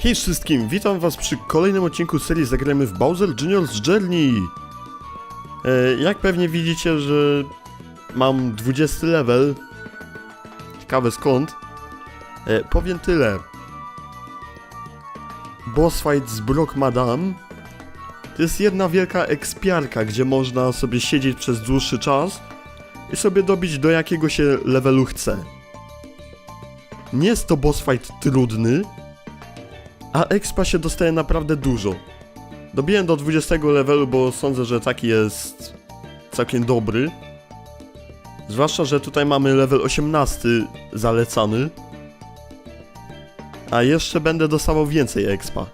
Hej wszystkim, witam was przy kolejnym odcinku serii Zagrajmy w Bowser Junior's Journey. E, jak pewnie widzicie, że mam 20 level. Ciekawe skąd. E, powiem tyle. Boss fight z Brock Madame to jest jedna wielka ekspiarka, gdzie można sobie siedzieć przez dłuższy czas i sobie dobić do jakiego się levelu chce. Nie jest to boss fight trudny, a expa się dostaje naprawdę dużo. Dobiłem do 20 levelu, bo sądzę, że taki jest całkiem dobry. Zwłaszcza, że tutaj mamy level 18 zalecany. A jeszcze będę dostawał więcej expa.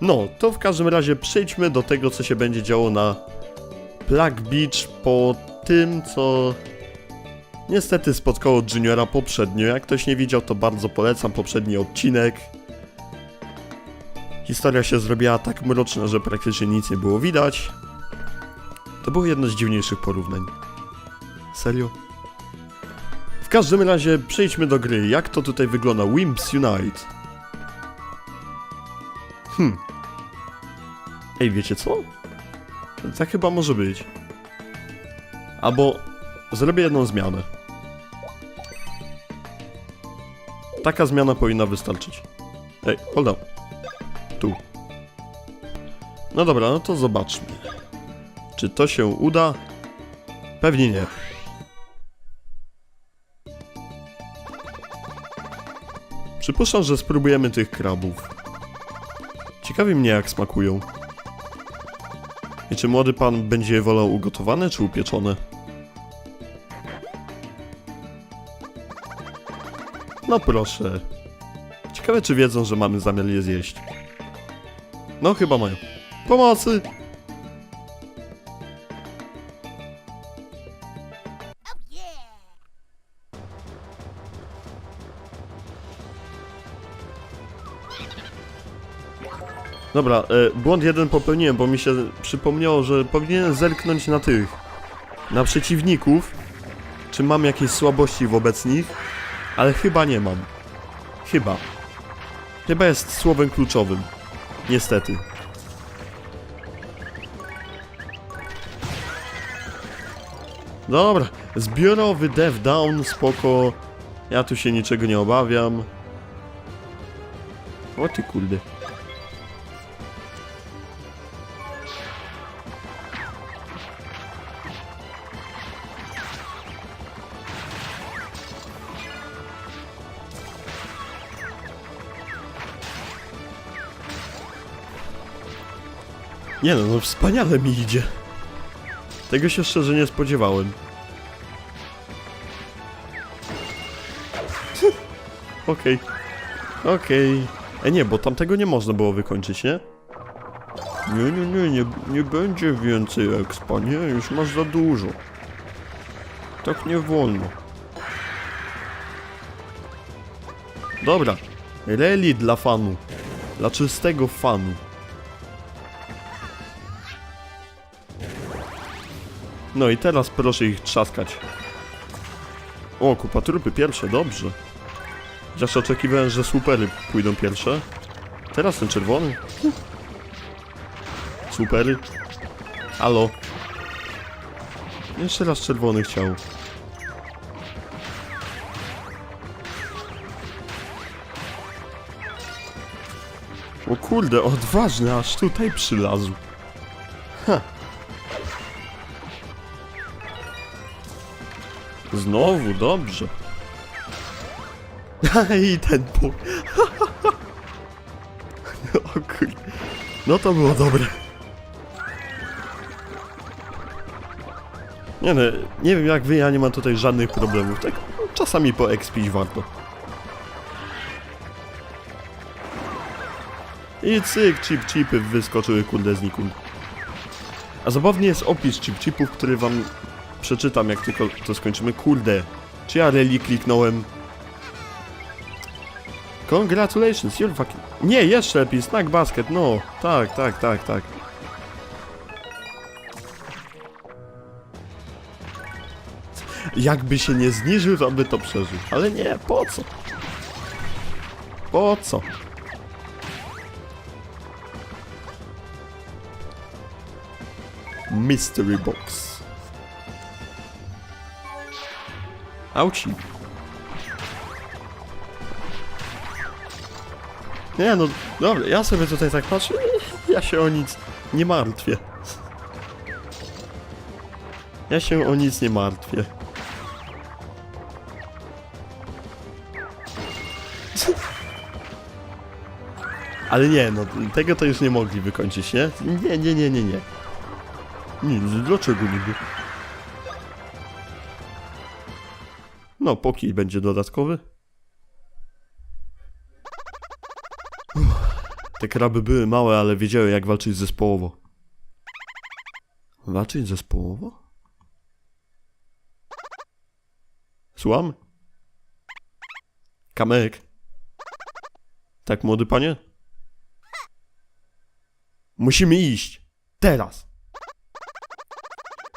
No, to w każdym razie przejdźmy do tego, co się będzie działo na Plague Beach po tym, co niestety spotkało Juniora poprzednio. Jak ktoś nie widział, to bardzo polecam poprzedni odcinek. Historia się zrobiła tak mroczna, że praktycznie nic nie było widać. To było jedno z dziwniejszych porównań. Serio? W każdym razie przejdźmy do gry. Jak to tutaj wygląda? Wimps Unite. Hmm. Ej, wiecie co? Tak chyba może być. Albo zrobię jedną zmianę. Taka zmiana powinna wystarczyć. Ej, hold up. Tu. No dobra, no to zobaczmy. Czy to się uda? Pewnie nie. Przypuszczam, że spróbujemy tych krabów. Ciekawi mnie jak smakują. I czy młody pan będzie wolał ugotowane czy upieczone? No proszę. Ciekawe czy wiedzą, że mamy zamiar je zjeść. No chyba mają. Pomocy! Dobra, e, błąd jeden popełniłem, bo mi się przypomniało, że powinienem zerknąć na tych, na przeciwników, czy mam jakieś słabości wobec nich, ale chyba nie mam. Chyba. Chyba jest słowem kluczowym. Niestety. Dobra, zbiorowy dev down, spoko. Ja tu się niczego nie obawiam. O ty kurde. Nie no, no wspaniale mi idzie. Tego się szczerze nie spodziewałem. Okej. Okej. E nie, bo tamtego nie można było wykończyć, nie? Nie, nie, nie, nie, nie będzie więcej expa, nie, już masz za dużo. Tak nie wolno. Dobra. Reli dla fanu. Dla czystego fanu. No i teraz proszę ich trzaskać. O, kupa trupy pierwsze, dobrze. Chociaż oczekiwałem, że supery pójdą pierwsze. Teraz ten czerwony. Supery. Halo. Jeszcze raz czerwony chciał. O kurde, odważny, aż tutaj przylazł. Znowu, dobrze. I ten po... o kurde. No to było dobre. Nie no, nie wiem jak wy, ja nie mam tutaj żadnych problemów. Tak czasami poekspić warto. I cyk, chip chipy wyskoczyły kurde znikąd. A zabawnie jest opis chip chipów, który wam przeczytam, jak tylko to skończymy. Kurde, czy ja rally kliknąłem? Congratulations, you're fucking... Nie, jeszcze lepiej, snack basket, no. Tak, tak, tak, tak. Jakby się nie zniżył, to by to przeżył. Ale nie, po co? Po co? Mystery Box. Auci. Nie no, dobra, ja sobie tutaj tak patrzę, ja się o nic nie martwię. Ja się o nic nie martwię. Ale nie, no tego to już nie mogli wykończyć, nie? Nie, nie, nie, nie, nie. Nie, dlaczego niby? No, poki będzie dodatkowy. Uff, Te kraby były małe, ale wiedziały jak walczyć zespołowo. Walczyć zespołowo? Słucham? Kamek? Tak, młody panie? Musimy iść. Teraz.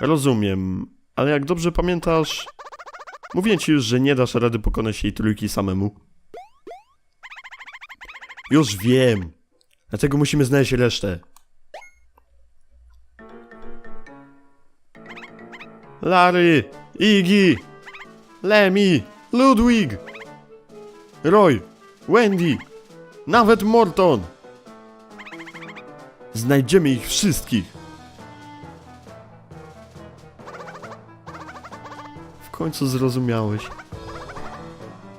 Rozumiem, ale jak dobrze pamiętasz, mówię ci już, że nie dasz rady pokonać jej trójki samemu. Już wiem. Dlatego musimy znaleźć resztę. Larry, Iggy, Lemmy, Ludwig, Roy, Wendy, nawet Morton. Znajdziemy ich wszystkich. Końcu zrozumiałeś.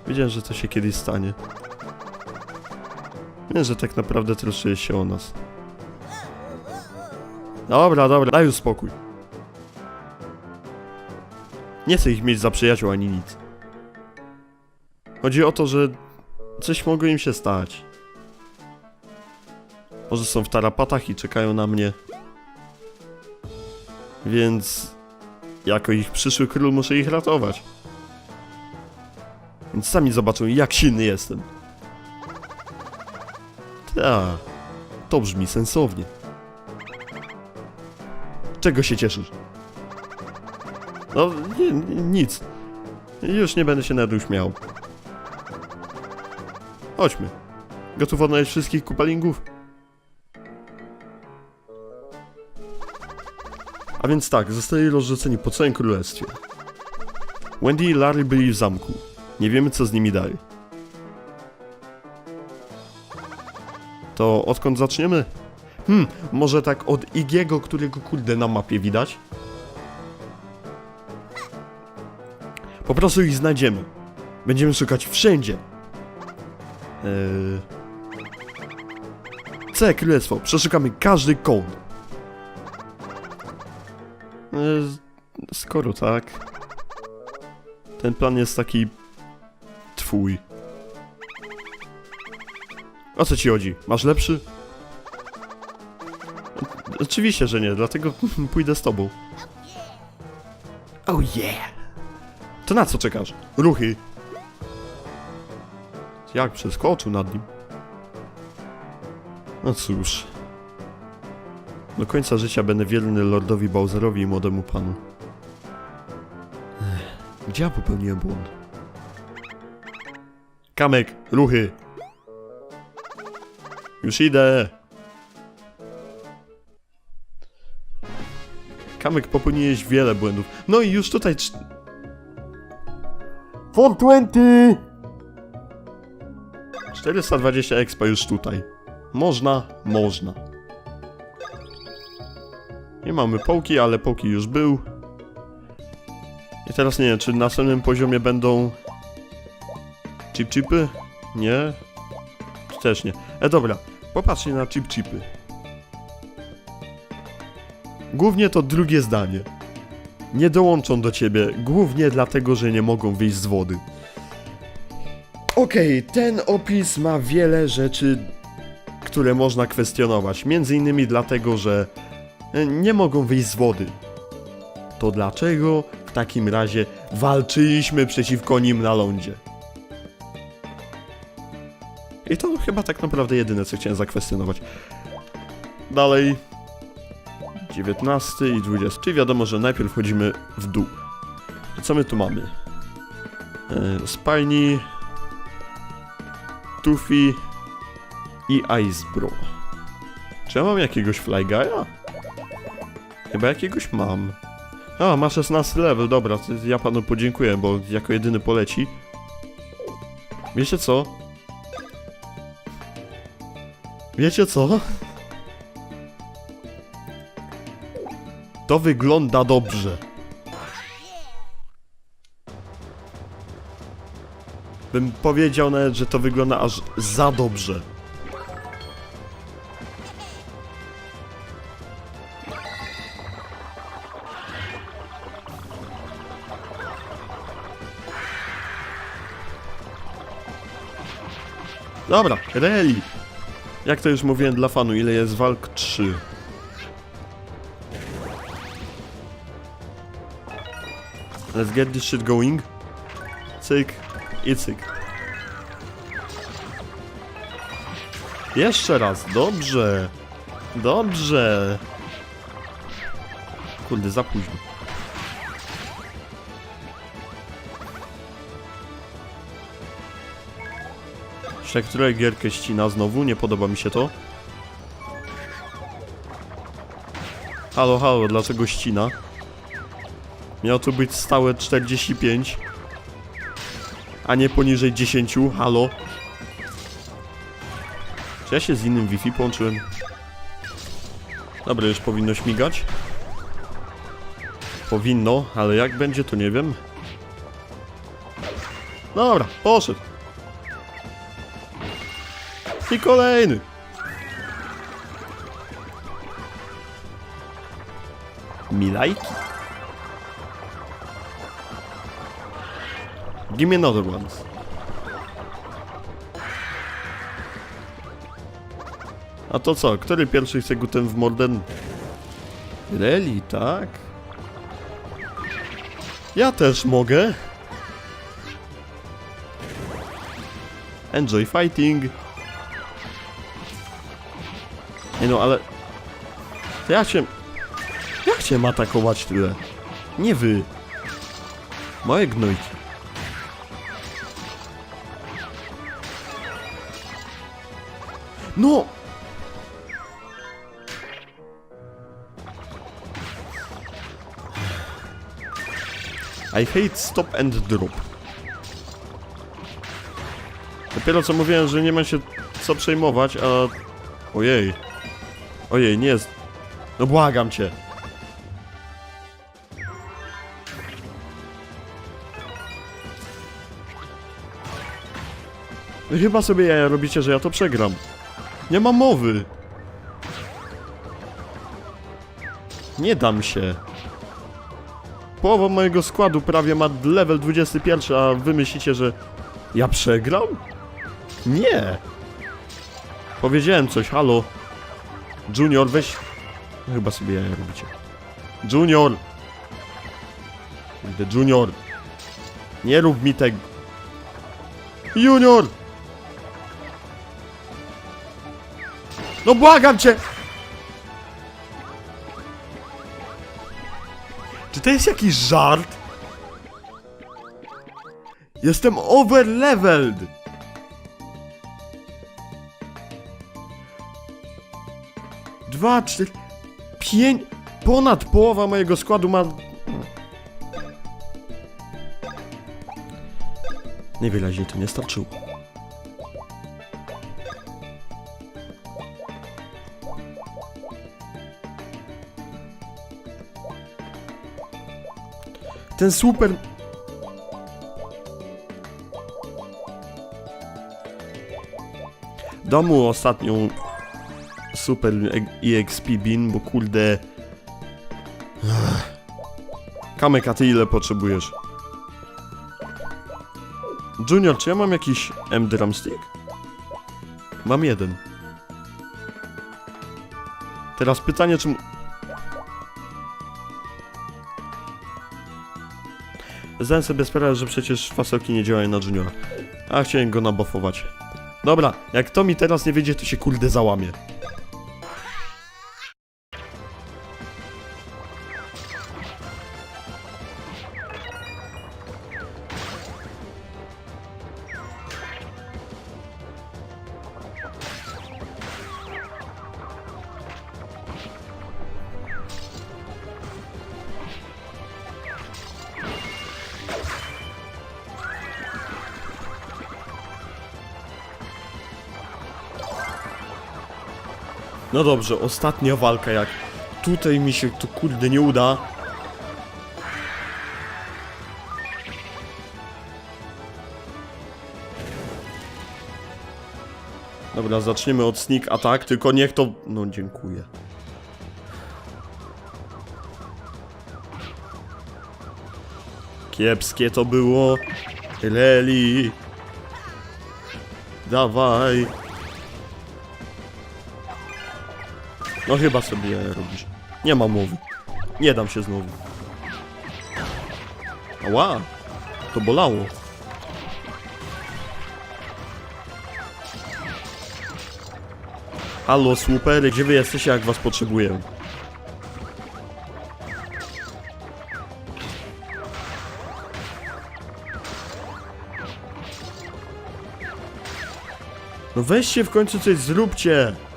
Wiedziałem, że to się kiedyś stanie. Wiem, że tak naprawdę troszczyłeś się o nas. Dobra, dobra, daj już spokój. Nie chcę ich mieć za przyjaciół ani nic. Chodzi o to, że coś mogło im się stać. Może są w tarapatach i czekają na mnie. Więc jako ich przyszły król muszę ich ratować. Więc sami zobaczą jak silny jestem. Ta, to brzmi sensownie. Czego się cieszysz? No, nie, nic. Już nie będę się nawet śmiał. Chodźmy. Gotów odnaleźć wszystkich kupalingów? Więc tak, zostali rozrzuceni po całym królestwie. Wendy i Larry byli w zamku. Nie wiemy co z nimi dalej. To odkąd zaczniemy? Hmm, może tak od Igiego, którego kurde na mapie widać? Po prostu ich znajdziemy. Będziemy szukać wszędzie. Eee... C, królestwo. Przeszukamy każdy kąt. Eee, skoro tak... Ten plan jest taki... Twój. O co ci chodzi? Masz lepszy? Oczywiście, że nie, dlatego pójdę z tobą. Oh yeah! To na co czekasz? Ruchy! Jak przeskoczył nad nim? No cóż. Do końca życia będę wierny Lordowi Bowserowi i młodemu panu. Ech, Gdzie ja popełniłem błąd? Kamek, ruchy! Już idę! Kamek, popełniłeś wiele błędów. No i już tutaj... cz- 420! 420 expa już tutaj. Można, można. Nie mamy połki, ale połki już był. I teraz nie wiem, czy na następnym poziomie będą... Chip chipy? Nie? Czy też nie? E dobra, popatrzcie na chip chipy. Głównie to drugie zdanie. Nie dołączą do ciebie, głównie dlatego, że nie mogą wyjść z wody. Okej, ten opis ma wiele rzeczy, które można kwestionować. Między innymi dlatego, że nie mogą wyjść z wody. To dlaczego w takim razie walczyliśmy przeciwko nim na lądzie? I to chyba tak naprawdę jedyne, co chciałem zakwestionować. Dalej. 19 i 20. Czyli wiadomo, że najpierw wchodzimy w dół. Co my tu mamy? E, Spiny, Tuffy i Icebro. Czy ja mam jakiegoś Fly Guy'a? Chyba jakiegoś mam. A, ma 16 level, dobra, ja panu podziękuję, bo jako jedyny poleci. Wiecie co? Wiecie co? To wygląda dobrze. Bym powiedział nawet, że to wygląda aż za dobrze. Dobra, reli. Jak to już mówiłem dla fanu, ile jest walk? 3. Let's get this shit going. Cyk i cyk. Jeszcze raz, dobrze. Dobrze. Kurde, za późno. Jeszcze które gierkę ścina znowu? Nie podoba mi się to. Halo, halo, dlaczego ścina? Miało tu być stałe 45 A nie poniżej 10, halo Czy ja się z innym Wi-Fi połączyłem? Dobra, już powinno śmigać Powinno, ale jak będzie to nie wiem Dobra, poszedł I kolejny Milajki Give me another ones. A to co? Który pierwszy chce gutem w morden? Reli, tak? Ja też mogę. Enjoy fighting. No, ale... To ja chciałem... Ja chciałem atakować tyle. Nie wy. Moje gnojki. No! I hate stop and drop. Dopiero co mówiłem, że nie ma się co przejmować, a... Ojej. Ojej, nie jest... No błagam cię. Wy chyba sobie jaja robicie, że ja to przegram. Nie ma mowy. Nie dam się. Połowa mojego składu prawie ma level 21, a wy myślicie, że ja przegram? Nie. Powiedziałem coś, halo. Junior, weź... Chyba sobie jaja robicie. Junior! Kurde, Junior! Nie rób mi tego. Junior! No błagam cię! Czy to jest jakiś żart? Jestem overleveled! Dwa, cztery, pięć... Ponad połowa mojego składu ma... Niewyraźnie to nie starczyło. Ten super... Domu ostatnią super EXP bin, bo kurde... Kamek, a ty ile potrzebujesz? Junior, czy ja mam jakiś M drumstick? Mam jeden. Teraz pytanie, czy... Zdałem sobie sprawę, że przecież fasolki nie działają na Juniora. A chciałem go nabuffować. Dobra, jak to mi teraz nie wyjdzie, to się kurde załamie. No dobrze, ostatnia walka jak tutaj mi się to kurde nie uda. Dobra, zaczniemy od sneak attack, tylko niech to... No dziękuję. Kiepskie to było. Leli. Dawaj. No chyba sobie robisz. Nie ma mowy. Nie dam się znowu. Ała. To bolało. Halo, słupery, gdzie wy jesteście, jak was potrzebuję? No weźcie w końcu coś zróbcie!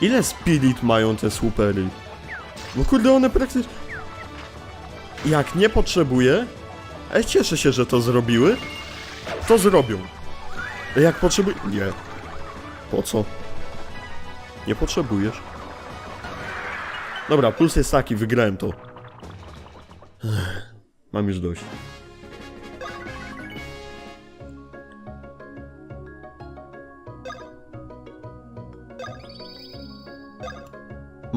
Ile spirit mają te słupery? No kurde, one praktycznie... Jak nie potrzebuję, a ja cieszę się, że to zrobiły, to zrobią. Jak potrzebuję... Nie. Po co? Nie potrzebujesz. Dobra, plus jest taki, wygrałem to. Mam już dość.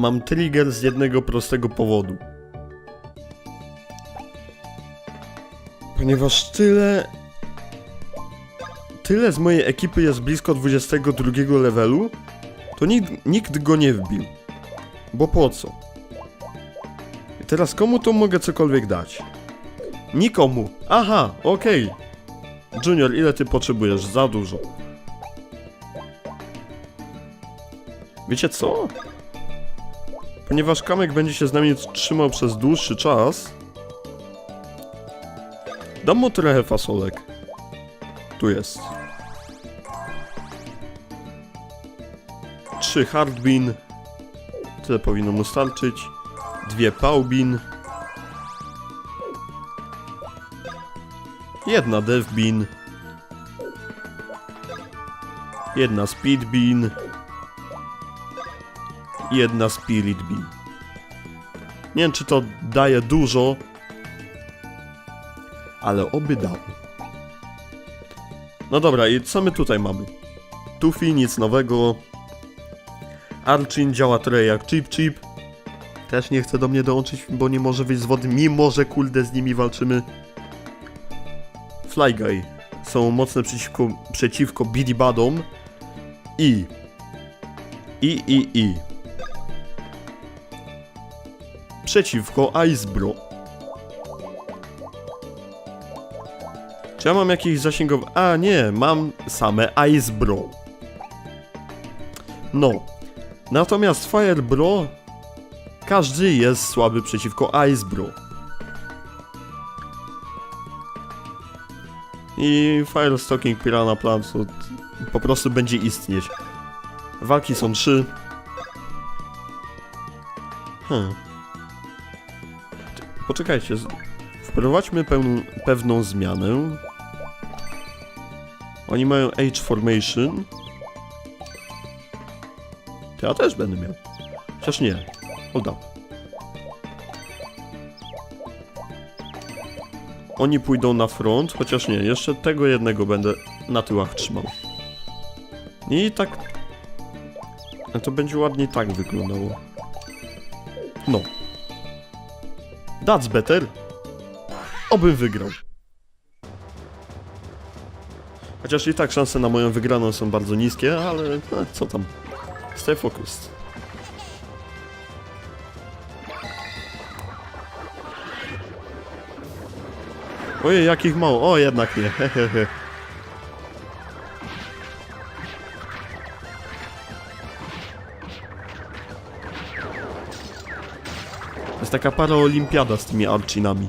Mam trigger z jednego prostego powodu. Ponieważ tyle. Tyle z mojej ekipy jest blisko 22 levelu, to nikt, nikt go nie wbił. Bo po co? I teraz komu to mogę cokolwiek dać? Nikomu. Aha, okej. Junior, ile ty potrzebujesz? Za dużo. Wiecie co? Ponieważ Kamek będzie się z nami trzymał przez dłuższy czas, dam mu trochę fasolek. Tu jest. Trzy hardbin. Tyle powinno mu starczyć. Dwie paubin. Jedna devbin. Jedna speedbin. I jedna spirit bean. Nie wiem, czy to daje dużo, ale oby dało. No dobra, i co my tutaj mamy? Tufi, nic nowego. Archin działa trochę jak Chip Chip. Też nie chce do mnie dołączyć, bo nie może wyjść z wody, mimo że kurde z nimi walczymy. Fly Guy są mocne przeciwko, przeciwko Biddy Badom. I... I, i, i przeciwko Icebro. Czy ja mam jakieś zasięgowe... A nie, mam same Icebro. No. Natomiast Firebro... Każdy jest słaby przeciwko Icebro. I Firestalking Piranha Plant po prostu będzie istnieć. Walki są trzy. Hmm. Poczekajcie, wprowadźmy pełną, pewną zmianę. Oni mają Age Formation. To ja też będę miał. Chociaż nie. Up. Oni pójdą na front, chociaż nie, jeszcze tego jednego będę na tyłach trzymał. I tak... To będzie ładnie tak wyglądało. No. That's better. Obym wygrał. Chociaż i tak szanse na moją wygraną są bardzo niskie, ale no, co tam. Stay focused. Ojej, jakich mało. O, jednak nie. Hehehe. Taka paraolimpiada z tymi arcinami.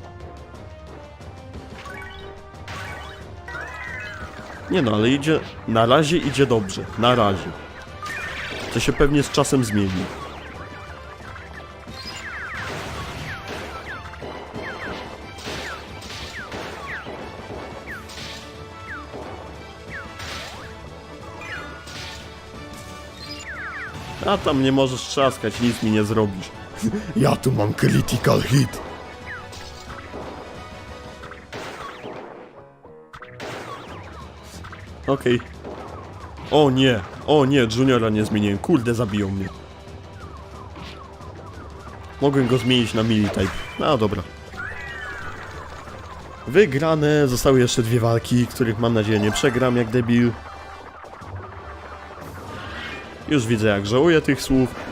Nie no, ale idzie... Na razie idzie dobrze. Na razie. To się pewnie z czasem zmieni. A tam nie możesz trzaskać, nic mi nie zrobisz. ja tu mam critical hit. Okej. O nie, o nie, Juniora nie zmieniłem. Kurde, zabiją mnie. Mogłem go zmienić na mili-type. No dobra. Wygrane, zostały jeszcze dwie walki, których mam nadzieję nie przegram jak debil. Już widzę jak żałuję tych słów.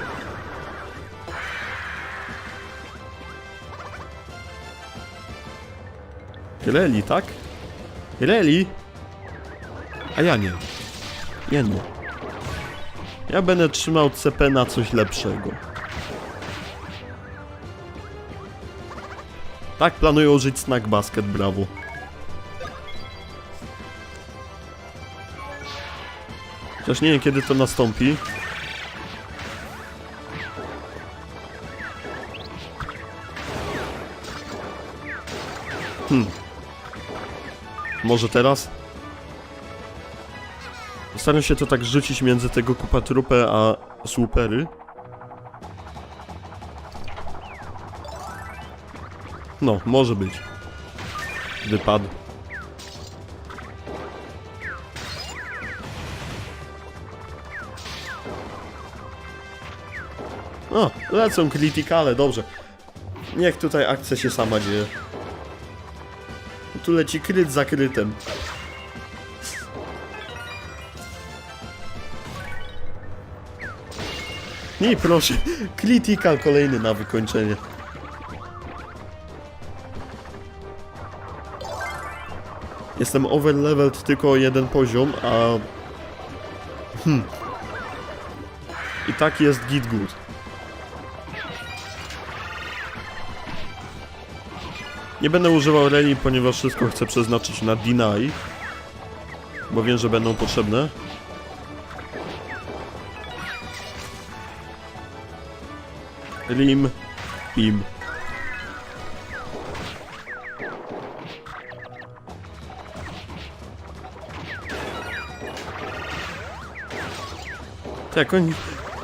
Reli, tak? Reli? A ja nie. Nie. Ja będę trzymał CP na coś lepszego. Tak planuję użyć Snack Basket, brawo. Chociaż nie wiem kiedy to nastąpi. Może teraz? Staram się to tak rzucić między tego kupa trupę a słupery. No, może być. Wypadł. O, lecą krytykale, dobrze. Niech tutaj akcja się sama dzieje. Tu leci kryt za krytem. Nie, proszę. Critical kolejny na wykończenie. Jestem overleveled tylko o jeden poziom, a... Hmm. I tak jest git good. Nie będę używał reli, ponieważ wszystko chcę przeznaczyć na deny. Bo wiem, że będą potrzebne. Rim, im. Tak, oni...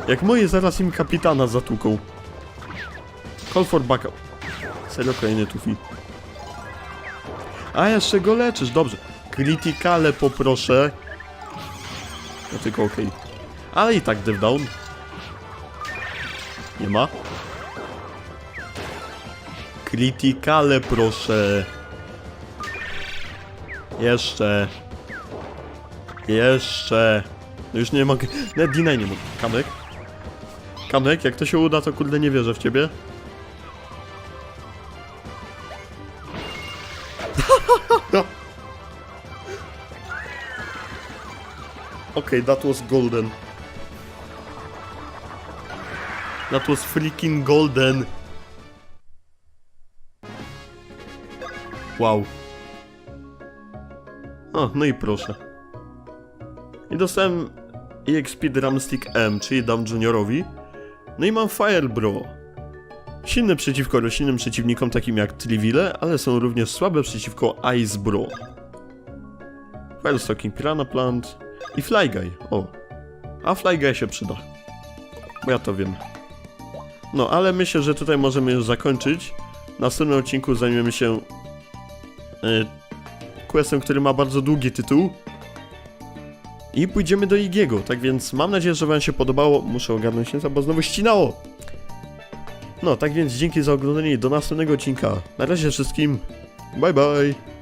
Jak moje zaraz im kapitana zatłuką. Call for backup. Serio, kolejny tufi. A, jeszcze go leczysz, dobrze. Criticale poproszę. No tylko okej. Ale i tak dev down. Nie ma. Criticale proszę. Jeszcze. Jeszcze. No już nie mogę. Nawet deny nie mogę. Kamek? Kamek, jak to się uda, to kurde nie wierzę w ciebie. Okay, that was golden. That was freaking golden. Wow. O, no i proszę. I dostałem EXP Drumstick M, czyli dam Juniorowi. No i mam Fire Bro. Silne przeciwko roślinnym przeciwnikom takim jak Trivile, ale są również słabe przeciwko Ice Bro. Firestocking Piranha Plant i Flyguy. O. A Flyguy się przyda. Bo ja to wiem. No, ale myślę, że tutaj możemy już zakończyć. W następnym odcinku zajmiemy się y, questem, który ma bardzo długi tytuł. I pójdziemy do Igiego, tak więc mam nadzieję, że wam się podobało. Muszę ogarnąć się, bo znowu ścinało. No, tak więc dzięki za oglądanie do następnego odcinka. Na razie wszystkim. Bye bye.